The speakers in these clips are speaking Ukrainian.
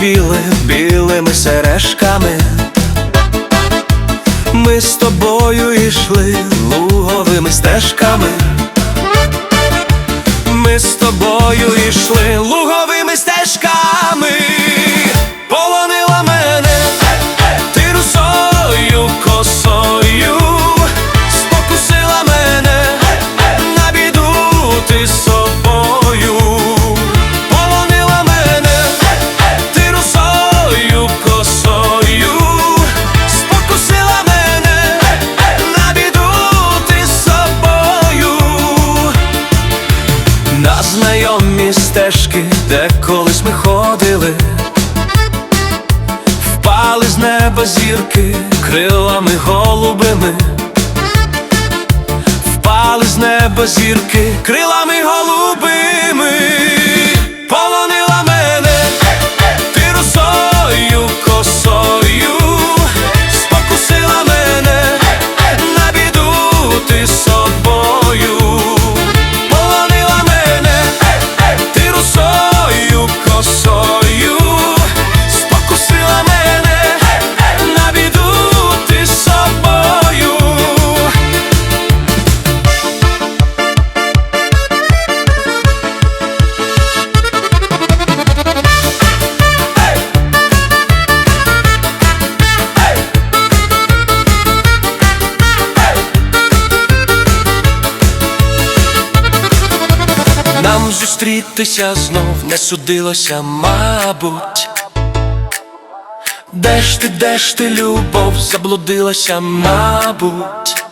цвіли білими сережками. Ми з тобою йшли луговими стежками. Ми з тобою йшли знайомі стежки, де колись ми ходили, впали з неба зірки крилами голубими, впали з неба зірки крилами Зустрітися знов не судилося, мабуть. Де ж ти, де ж ти, любов, заблудилася, мабуть.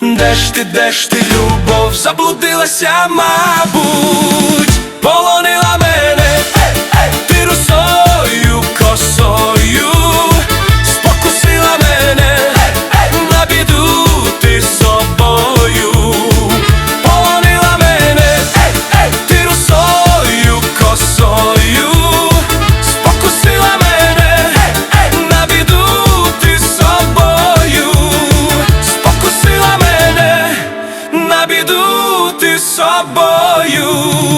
Де ж ти, де ж ти, любов, заблудилася, мабуть, полонила for you.